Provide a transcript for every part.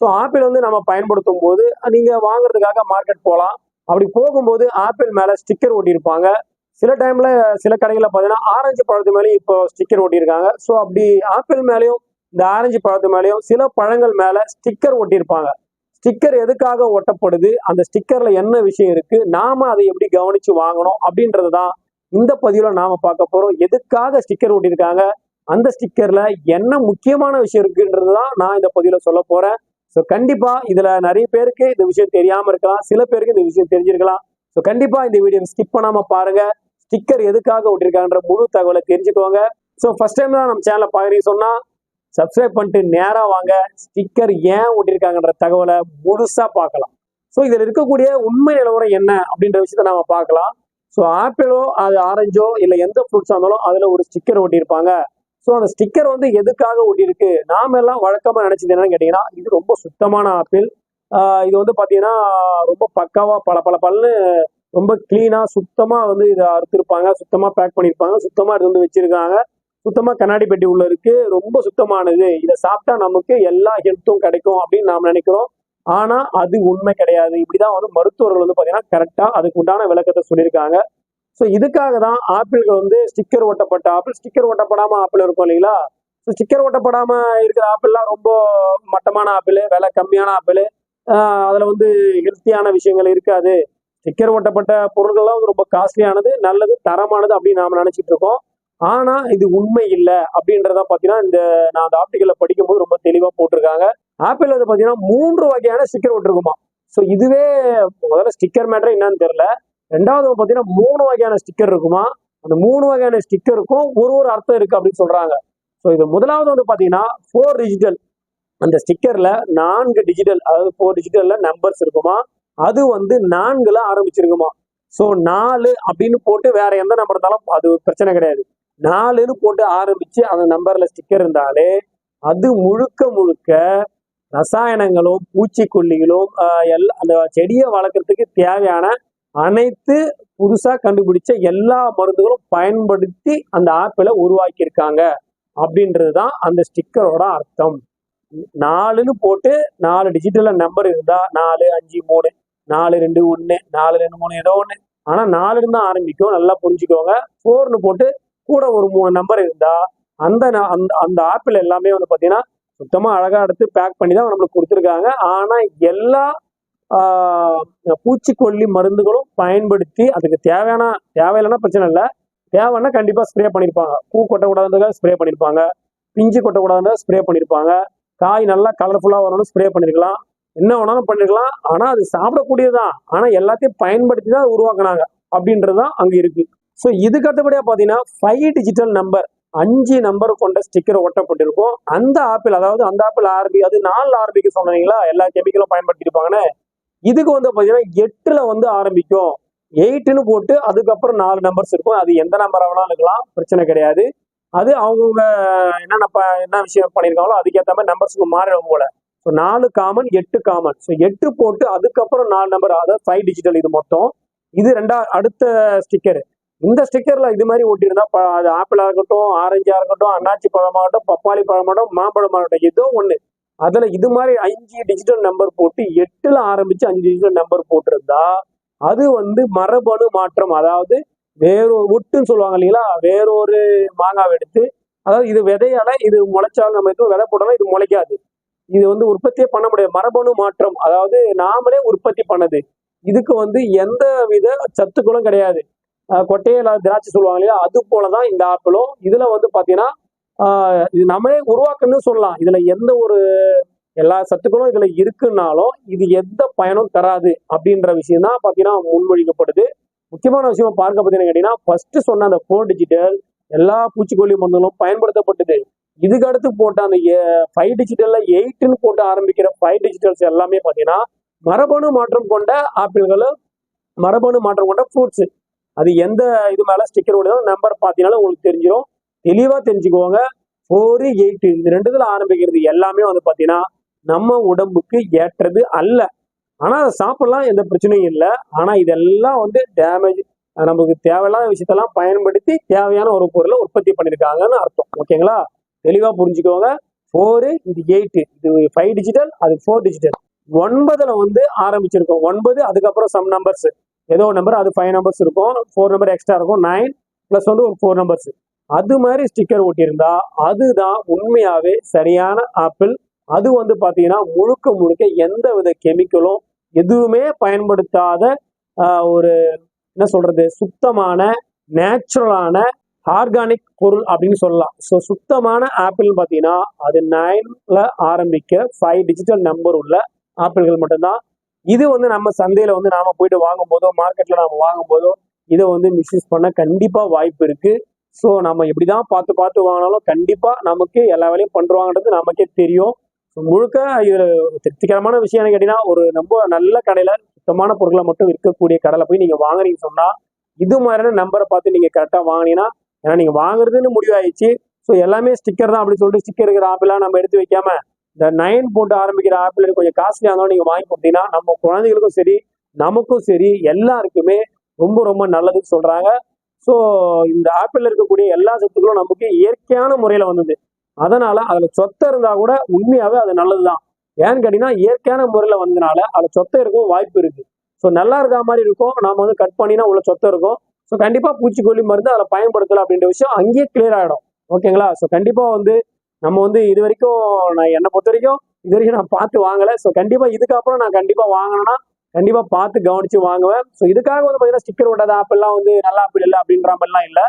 So apple வந்து நம்ம பயன்படுத்தும் போது நீங்கள் வாங்குறதுக்காக மார்க்கெட் போகலாம் அப்படி போகும்போது ஆப்பிள் மேலே ஸ்டிக்கர் ஒட்டியிருப்பாங்க. சில டைமில் சில கடைகளில் பார்த்தீங்கன்னா ஆரஞ்சு பழத்து மேலேயும் இப்போ ஸ்டிக்கர் ஒட்டியிருக்காங்க. ஸோ அப்படி ஆப்பிள் மேலேயும் இந்த ஆரஞ்சு பழத்து மேலேயும் சில பழங்கள் மேலே ஸ்டிக்கர் ஒட்டியிருப்பாங்க. ஸ்டிக்கர் எதுக்காக ஒட்டப்படுது? அந்த ஸ்டிக்கரில் என்ன விஷயம் இருக்குது நாம் அதை எப்படி கவனித்து வாங்கணும்? அப்படின்றது தான் இந்த பதிவில் நாம் பார்க்க போகிறோம் எதுக்காக ஸ்டிக்கர் ஒட்டியிருக்காங்க? அந்த ஸ்டிக்கரில் என்ன முக்கியமான விஷயம் இருக்குன்றது தான் நான் இந்த பதிவில் சொல்ல போகிறேன் ஸோ கண்டிப்பாக இதில் நிறைய பேருக்கு இந்த விஷயம் தெரியாமல் இருக்கலாம். சில பேருக்கு இந்த விஷயம் தெரிஞ்சிருக்கலாம். ஸோ கண்டிப்பாக இந்த வீடியோ ஸ்கிப் பண்ணாமல் பாருங்க. ஸ்டிக்கர் எதுக்காக விட்டுருக்காங்கன்ற முழு தகவலை தெரிஞ்சுக்கோங்க. ஸோ ஃபர்ஸ்ட் டைம் தான் நம்ம சேனலை பார்க்குறீங்க சொன்னால் சப்ஸ்கிரைப் பண்ணிட்டு நேராக வாங்க. ஸ்டிக்கர் ஏன் ஒட்டிருக்காங்கன்ற தகவலை முழுசாக பார்க்கலாம். ஸோ இதில் இருக்கக்கூடிய உண்மை நிலவரம் என்ன அப்படின்ற விஷயத்த நம்ம பார்க்கலாம். ஸோ ஆப்பிளோ அது ஆரஞ்சோ இல்லை எந்த ஃப்ரூட்ஸாக இருந்தாலும் அதில் ஒரு ஸ்டிக்கர் ஒட்டியிருப்பாங்க. ஸோ அந்த ஸ்டிக்கர் வந்து எதுக்காக ஒட்டியிருக்கு நாம எல்லாம் வழக்கமாக நினைச்சது என்னன்னு கேட்டீங்கன்னா இது ரொம்ப சுத்தமான ஆப்பிள் இது வந்து பார்த்தீங்கன்னா ரொம்ப பக்காவாக பல பல பல்னு ரொம்ப கிளீனாக சுத்தமாக வந்து இதை அறுத்திருப்பாங்க. சுத்தமாக பேக் பண்ணியிருப்பாங்க. சுத்தமாக இது வந்து வச்சிருக்காங்க. சுத்தமாக கண்ணாடி பெட்டி உள்ள இருக்கு. ரொம்ப சுத்தமானது. இதை சாப்பிட்டா நமக்கு எல்லா ஹெல்த்தும் கிடைக்கும் அப்படின்னு நாம் நினைக்கிறோம். ஆனால் அது உண்மை கிடையாது. இப்படிதான் வந்து மருத்துவர்கள் வந்து பார்த்தீங்கன்னா கரெக்டாக அதுக்கு உண்டான விளக்கத்தை சொல்லியிருக்காங்க. ஸோ இதுக்காக தான் ஆப்பிள்கள் வந்து ஸ்டிக்கர் ஒட்டப்பட்ட ஆப்பிள் ஸ்டிக்கர் ஒட்டப்படாமல் ஆப்பிள் இருக்கும் இல்லைங்களா? ஸோ ஸ்டிக்கர் ஒட்டப்படாமல் இருக்கிற ஆப்பிள்லாம் ரொம்ப மட்டமான ஆப்பிள் விலை கம்மியான ஆப்பிள் அதில் வந்து ஹெல்த்தியான விஷயங்கள் இருக்காது. ஸ்டிக்கர் ஒட்டப்பட்ட பொருட்கள்லாம் வந்து ரொம்ப காஸ்ட்லியானது நல்லது தரமானது அப்படின்னு நாம் நினச்சிட்டு இருக்கோம். ஆனால் இது உண்மை இல்லை அப்படின்றத பார்த்தீங்கன்னா இந்த நான் அந்த ஆப்டிக்கலில் படிக்கும்போது ரொம்ப தெளிவாக போட்டிருக்காங்க. ஆப்பிள் வந்து பார்த்தீங்கன்னா மூன்று வகையான ஸ்டிக்கர் ஒட்டிருக்குமா ஸோ இதுவே முதல்ல ஸ்டிக்கர் மேட்டர் என்னன்னு தெரில ரெண்டாவது பார்த்தீங்கன்னா மூணு வகையான ஸ்டிக்கர் இருக்குமா? அந்த மூணு வகையான ஸ்டிக்கருக்கும் ஒரு ஒரு அர்த்தம் இருக்கு அப்படின்னு சொல்றாங்க. ஸோ இது முதலாவது வந்து பார்த்தீங்கன்னா ஃபோர் டிஜிட்டல் அந்த ஸ்டிக்கர்ல நான்கு டிஜிட்டல் அதாவது ஃபோர் டிஜிட்டல்ல நம்பர்ஸ் இருக்குமா? அது வந்து நான்குல ஆரம்பிச்சிருக்குமா? ஸோ நாலு அப்படின்னு போட்டு வேற எந்த நம்பர் இருந்தாலும் அது பிரச்சனை கிடையாது. நாலுன்னு போட்டு ஆரம்பிச்சு அந்த நம்பர்ல ஸ்டிக்கர் இருந்தாலே அது முழுக்க முழுக்க ரசாயனங்களும் பூச்சிக்கொல்லிகளும் எல்லா அந்த செடியை வளர்க்குறதுக்கு தேவையான அனைத்து புதுசா கண்டுபிடிச்ச எல்லா மருந்துகளும் பயன்படுத்தி அந்த ஆப்பிளை உருவாக்கியிருக்காங்க. அப்படின்றது தான் அந்த ஸ்டிக்கரோட அர்த்தம். நாலுன்னு போட்டு நாலு டிஜிட்டல்ல நம்பர் இருந்தா நாலு அஞ்சு மூணு நாலு ரெண்டு ஒன்று நாலு ரெண்டு மூணு ஏதோ ஒன்று ஆனா நாலு இருந்தா ஆரம்பிக்கும். நல்லா புரிஞ்சுக்கோங்க. ஃபோர்னு போட்டு கூட ஒரு மூணு நம்பர் இருந்தா அந்த அந்த அந்த ஆப்பிள் எல்லாமே வந்து பாத்தீங்கன்னா சுத்தமா அழகா எடுத்து பேக் பண்ணி தான் நம்மளுக்கு கொடுத்துருக்காங்க. ஆனா எல்லா பூச்சிக்கொல்லி மருந்துகளும் பயன்படுத்தி அதுக்கு தேவையான தேவையில்லைன்னா பிரச்சனை இல்லை. தேவைன்னா கண்டிப்பாக ஸ்ப்ரே பண்ணியிருப்பாங்க பூ கொட்டக்கூடாதுன்றதுக்காக ஸ்ப்ரே பண்ணியிருப்பாங்க பிஞ்சு கொட்டக்கூடாதுன்றத ஸ்ப்ரே பண்ணியிருப்பாங்க காய் நல்லா கலர்ஃபுல்லாக வரணும் ஸ்ப்ரே பண்ணியிருக்கலாம் என்ன வேணாலும் பண்ணிருக்கலாம். ஆனா அது சாப்பிடக்கூடியதுதான். ஆனா எல்லாத்தையும் பயன்படுத்தி தான் உருவாக்குனாங்க அப்படின்றது தான் அங்கே இருக்கு. ஸோ இதுக்கு அடுத்தபடியாக பார்த்தீங்கன்னா ஃபைவ் டிஜிட்டல் நம்பர் அஞ்சு நம்பர் கொண்ட ஸ்டிக்கர் ஒட்டப்பட்டிருக்கும். அந்த ஆப்பிள் அதாவது அந்த ஆப்பிள் ஆர்பி அது நாலு ஆர்பிக்கு சொன்னீங்களா? எல்லா கெமிக்கலும் பயன்படுத்திருப்பாங்கன்னு. இதுக்கு வந்து பார்த்தீங்கன்னா எட்டுல வந்து ஆரம்பிக்கும். எயிட்டுன்னு போட்டு அதுக்கப்புறம் நாலு நம்பர்ஸ் இருக்கும். அது எந்த நம்பர் வேணாலும் இருக்கலாம். பிரச்சனை கிடையாது. அது அவங்கவுங்க என்னென்ன ப- என்ன விஷயம் பண்ணியிருக்காங்களோ அதுக்கேற்ற மாதிரி நம்பர்ஸுக்கு மாறிடும் போல. ஸோ நாலு காமன் எட்டு காமன் ஸோ எட்டு போட்டு அதுக்கப்புறம் நாலு நம்பர் அதாவது ஃபைவ் டிஜிட்டல் இது மொத்தம். இது ரெண்டா அடுத்த ஸ்டிக்கர் இந்த ஸ்டிக்கர்ல இது மாதிரி ஒட்டியிருந்தா ப- அது ஆப்பிளாக இருக்கட்டும் ஆரஞ்சா இருக்கட்டும் அன்னாச்சி பழமாகட்டும் பப்பாளி பழமாகட்டும் மாம்பழமாகட்டும் ஏதோ ஒன்று அதில் இது மாதிரி அஞ்சு டிஜிட்டல் நம்பர் போட்டு எட்டில் ஆரம்பித்து அஞ்சு டிஜிட்டல் நம்பர் போட்டிருந்தா அது வந்து மரபணு மாற்றம். அதாவது வேறொரு ஒட்டுன்னு சொல்லுவாங்க இல்லைங்களா? வேறொரு மாங்காவை எடுத்து அதாவது இது விதையால இது முளைச்சாலும் நம்ம எதுவும் விதை போட்டாலும் இது முளைக்காது. இது வந்து உற்பத்தியே பண்ண முடியாது. மரபணு மாற்றம். அதாவது நாமளே உற்பத்தி பண்ணது. இதுக்கு வந்து எந்த வித சத்துக்களும் கிடையாது. கொட்டையில திராட்சை சொல்லுவாங்க இல்லையா? அது போலதான் இந்த ஆப்பிளும். இதுல வந்து பாத்தீங்கன்னா இது நம்மளே உருவாக்கணும்னு சொல்லலாம். இதுல எந்த ஒரு எல்லா சத்துக்களும் இதுல இருக்குன்னாலும் இது எந்த பயனும் தராது அப்படின்ற விஷயம் தான் பாத்தீங்கன்னா முன்மொழிக்கப்படுது முக்கியமான விஷயம் பார்க்க பார்த்தீங்கன்னா கேட்டீங்கன்னா ஃபர்ஸ்ட் சொன்ன அந்த ஃபோர் டிஜிட்டல் எல்லா பூச்சிக்கொல்லி மருந்துகளும் பயன்படுத்தப்பட்டது. இதுக்கு அடுத்து போட்ட அந்த ஃபைவ் டிஜிட்டல்ல எயிட்னு போட்டு ஆரம்பிக்கிற ஃபைவ் டிஜிட்டல்ஸ் எல்லாமே பார்த்தீங்கன்னா மரபணு மாற்றம் கொண்ட ஆப்பிள்களும் மரபணு மாற்றம் கொண்ட ஃப்ரூட்ஸ் அது எந்த இது மேல ஸ்டிக்கர் விடுதோ நம்பர் பார்த்தீங்கன்னா உங்களுக்கு தெரிஞ்சிடும் தெளிவா தெரிஞ்சுக்கோங்க. ஃபோரு எயிட் இந்த ரெண்டுத்துல ஆரம்பிக்கிறது எல்லாமே வந்து பார்த்தீங்கன்னா நம்ம உடம்புக்கு ஏற்றது அல்ல. ஆனா அதை சாப்பிடலாம் எந்த பிரச்சனையும் இல்லை. ஆனா இதெல்லாம் வந்து டேமேஜ் நமக்கு தேவையில்லாத விஷயத்தெல்லாம் பயன்படுத்தி தேவையான ஒரு பொருளை உற்பத்தி பண்ணியிருக்காங்கன்னு அர்த்தம். ஓகேங்களா தெளிவா புரிஞ்சுக்கோங்க. ஃபோரு இது எயிட்டு இது ஃபைவ் டிஜிட்டல் அது ஃபோர் டிஜிட்டல் ஒன்பதுல வந்து ஆரம்பிச்சிருக்கோம். ஒன்பது அதுக்கப்புறம் சம் நம்பர்ஸ் ஏதோ நம்பர் அது ஃபைவ் நம்பர்ஸ் இருக்கும். ஃபோர் நம்பர் எக்ஸ்ட்ரா இருக்கும். நைன் ப்ளஸ் வந்து ஒரு ஃபோர் நம்பர்ஸ் அது மாதிரி ஸ்டிக்கர் ஒட்டியிருந்தா அதுதான் உண்மையாவே சரியான ஆப்பிள். அது வந்து பார்த்தீங்கன்னா முழுக்க முழுக்க எந்த வித கெமிக்கலும் எதுவுமே பயன்படுத்தாத ஒரு என்ன சொல்றது சுத்தமான நேச்சுரலான ஆர்கானிக் பொருள் அப்படின்னு சொல்லலாம். ஸோ சுத்தமான ஆப்பிள்னு பார்த்தீங்கன்னா அது நைன்ல ஆரம்பிக்க ஃபைவ் டிஜிட்டல் நம்பர் உள்ள ஆப்பிள்கள் மட்டும்தான். இது வந்து நம்ம சந்தையில வந்து நாம போயிட்டு வாங்கும் போதோ மார்க்கெட்ல நாம வாங்கும் போதோ இதை வந்து மிஸ்யூஸ் பண்ண கண்டிப்பா வாய்ப்பு இருக்கு. ஸோ நம்ம எப்படிதான் பார்த்து பார்த்து வாங்கினாலும் கண்டிப்பாக நமக்கு எல்லா வேலையும் பண்ணுறாங்கன்றது நமக்கே தெரியும். ஸோ முழுக்க இது திருப்திகரமான விஷயம் என்ன கேட்டீங்கன்னா ஒரு ரொம்ப நல்ல கடையில் சுத்தமான பொருட்களை மட்டும் விற்கக்கூடிய கடையில் போய் நீங்கள் வாங்குறீங்க சொன்னால் இது மாதிரியான நம்பரை பார்த்து நீங்கள் கரெக்டாக வாங்கினீங்கன்னா ஏன்னா நீங்கள் வாங்குறதுன்னு முடிவாயிடுச்சு. ஸோ எல்லாமே ஸ்டிக்கர் தான் அப்படின்னு சொல்லிட்டு ஸ்டிக்கர் இருக்கிற ஆப்பிளாக நம்ம எடுத்து வைக்காம இந்த நைன் போட்டு ஆரம்பிக்கிற ஆப்பிள் கொஞ்சம் காஸ்ட்லியாக இருந்தாலும் நீங்கள் வாங்கி கொடுத்தீங்கன்னா நம்ம குழந்தைகளுக்கும் சரி நமக்கும் சரி எல்லாருக்குமே ரொம்ப ரொம்ப நல்லதுன்னு சொல்கிறாங்க ஸோ இந்த ஆப்பிள் இருக்கக்கூடிய எல்லா சத்துக்களும் நமக்கு இயற்கையான முறையில வந்தது. அதனால அதுல சொத்தை இருந்தா கூட உண்மையாவே அது நல்லதுதான். ஏன்னு கேட்டீங்கன்னா இயற்கையான முறையில வந்ததுனால அதுல சொத்தை இருக்கும் வாய்ப்பு இருக்கு. ஸோ நல்லா இருக்கா மாதிரி இருக்கும். நாம வந்து கட் பண்ணினா உள்ள சொத்தை இருக்கும். ஸோ கண்டிப்பா பூச்சிக்கொல்லி மருந்து அதில் பயன்படுத்தலாம் அப்படின்ற விஷயம் அங்கேயே கிளியர் ஆகிடும் ஓகேங்களா ஸோ கண்டிப்பா வந்து நம்ம வந்து இது வரைக்கும் நான் என்னை பொறுத்த வரைக்கும் இது வரைக்கும் நான் பார்த்து வாங்கலை. ஸோ கண்டிப்பாக இதுக்கப்புறம் நான் கண்டிப்பாக வாங்கினேன்னா கண்டிப்பா பார்த்து கவனிச்சு வாங்குவேன். ஸோ இதுக்காக வந்து பார்த்தீங்கன்னா ஸ்டிக்கர் ஒட்டாத ஆப்பிள்லாம் வந்து நல்லா ஆப்பிள் இல்லை அப்படின்ற மாதிரிலாம் இல்லை.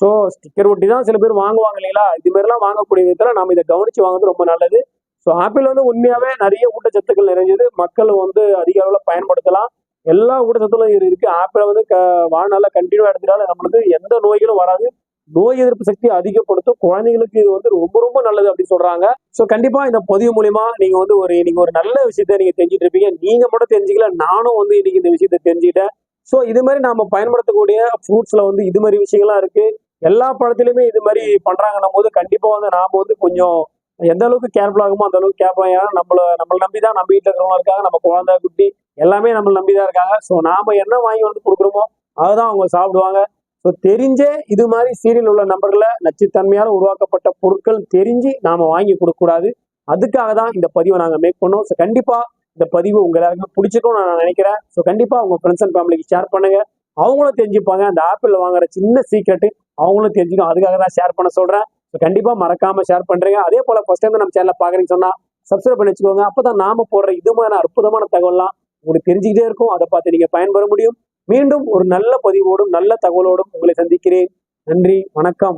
ஸோ ஸ்டிக்கர் ஒட்டி தான் சில பேர் வாங்குவாங்க இல்லைங்களா? இது மாதிரிலாம் வாங்கக்கூடிய விதத்தில் நம்ம இதை கவனிச்சு வாங்குறது ரொம்ப நல்லது. ஸோ ஆப்பிள் வந்து உண்மையாகவே நிறைய ஊட்டச்சத்துக்கள் நிறைஞ்சது. மக்கள் வந்து அதிக அளவில் பயன்படுத்தலாம். எல்லா ஊட்டச்சத்துகளும் இருக்குது இருக்கு ஆப்பிளை வந்து க வாழ்நாளில் கண்டினியூவாக எடுத்துட்டாலும் நம்மளுக்கு எந்த நோய்களும் வராது. நோய் எதிர்ப்பு சக்தி அதிகப்படுத்தும். குழந்தைங்களுக்கு இது வந்து ரொம்ப ரொம்ப நல்லது அப்படின்னு சொல்றாங்க. ஸோ கண்டிப்பா இந்த பதிவு மூலியமா நீங்க வந்து ஒரு நீங்க ஒரு நல்ல விஷயத்த நீங்க தெரிஞ்சிட்டு இருப்பீங்க. நீங்க மட்டும் தெரிஞ்சுக்கல நானும் வந்து இன்னைக்கு இந்த விஷயத்த தெரிஞ்சுக்கிட்டேன். ஸோ இது மாதிரி நாம பயன்படுத்தக்கூடிய ஃப்ரூட்ஸ்ல வந்து இது மாதிரி விஷயங்கள்லாம் இருக்கு. எல்லா பழத்திலுமே இது மாதிரி பண்றாங்கன்னும் போது கண்டிப்பா வந்து நாம வந்து கொஞ்சம் எந்த அளவுக்கு கேர்ஃபுல் ஆகுமோ அந்த அளவுக்கு கேர்ஃபுல் ஏன்னா நம்மள நம்மள நம்பி தான் நம்ம வீட்டில் இருக்கிறவங்க இருக்காங்க நம்ம குழந்தை குட்டி எல்லாமே நம்மளை நம்பி தான் இருக்காங்க. ஸோ நாம என்ன வாங்கி வந்து கொடுக்குறோமோ அதுதான் அவங்க சாப்பிடுவாங்க. ஸோ தெரிஞ்சே இது மாதிரி சீரியல் உள்ள நம்பர்களை நச்சுத்தன்மையால் உருவாக்கப்பட்ட பொருட்கள் தெரிஞ்சு நாம வாங்கி கொடுக்கக்கூடாது. அதுக்காக தான் இந்த பதிவை நாங்கள் மேக் பண்ணோம். ஸோ கண்டிப்பாக இந்த பதிவு உங்க எல்லாருக்குமே பிடிச்சிருக்கும் நான் நினைக்கிறேன். ஸோ கண்டிப்பாக உங்கள் ஃப்ரெண்ட்ஸ் அண்ட் ஃபேமிலிக்கு ஷேர் பண்ணுங்க. அவங்களும் தெரிஞ்சுப்பாங்க. அந்த ஆப்பிள் வாங்குற சின்ன சீக்ரெட் அவங்களும் தெரிஞ்சுக்கும் அதுக்காக தான் ஷேர் பண்ண சொல்கிறேன் ஸோ கண்டிப்பாக மறக்காம ஷேர் பண்ணுறீங்க அதே போல் ஃபர்ஸ்ட் டைம் நம்ம சேனலில் பார்க்குறீங்கன்னு சொன்னால் சப்ஸ்கிரைப் பண்ணி வச்சுக்கோங்க. அப்போ தான் நாம போடுற இது மாதிரி அற்புதமான தகவல்லாம் உங்களுக்கு தெரிஞ்சுக்கிட்டே இருக்கும். அதை பார்த்து நீங்கள் பயன்பெற முடியும். மீண்டும் ஒரு நல்ல பதிவோடும் நல்ல தகவலோடும் உங்களை சந்திக்கிறேன். நன்றி வணக்கம்.